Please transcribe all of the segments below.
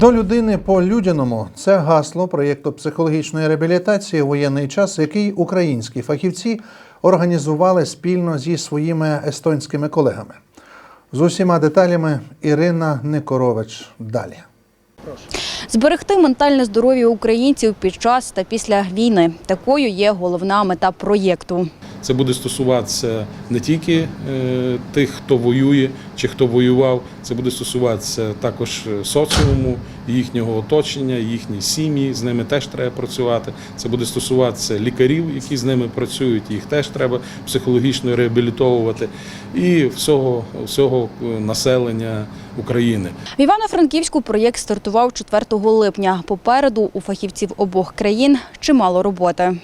До людини по людяному це гасло проєкту психологічної реабілітації у воєнний час, який українські фахівці організували спільно зі своїми естонськими колегами. З усіма деталями Ірина Никорович далі. Зберегти ментальне здоров'я українців під час та після війни. Такою є головна мета проєкту. Це буде стосуватися не тільки е, тих, хто воює чи хто воював, це буде стосуватися також е, соціуму, їхнього оточення, їхні сім'ї. З ними теж треба працювати. Це буде стосуватися лікарів, які з ними працюють. Їх теж треба психологічно реабілітовувати, і всього, всього е, населення України. В Івано-Франківську проєкт стартував 4 липня. Попереду у фахівців обох країн чимало роботи.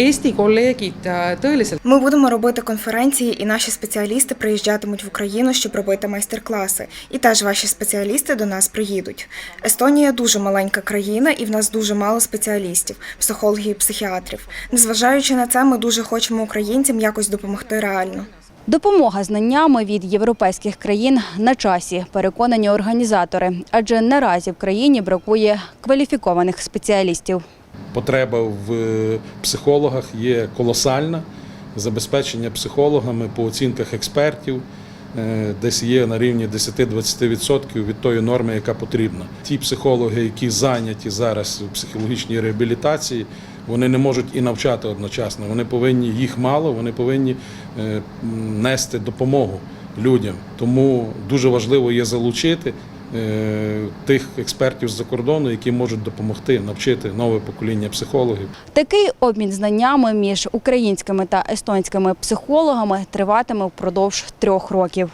Eesti kolleegid äh, tõeliselt Ми будемо робити конференції, і наші спеціалісти приїжджатимуть в Україну, щоб робити майстер-класи. І теж ваші спеціалісти до нас приїдуть. Естонія дуже маленька країна, і в нас дуже мало спеціалістів, психологів і психіатрів. Незважаючи на це, ми дуже хочемо українцям якось допомогти реально. Допомога знаннями від європейських країн на часі, переконані організатори, адже наразі в країні бракує кваліфікованих спеціалістів. Потреба в е, психологах є колосальна. Забезпечення психологами по оцінках експертів е, десь є на рівні 10-20% від тої норми, яка потрібна. Ті психологи, які зайняті зараз в психологічній реабілітації, вони не можуть і навчати одночасно. Вони повинні їх мало, вони повинні е, нести допомогу людям. Тому дуже важливо є залучити е, тих експертів з-за кордону, які можуть допомогти навчити нове покоління психологів. Такий обмін знаннями між українськими та естонськими психологами триватиме впродовж трьох років.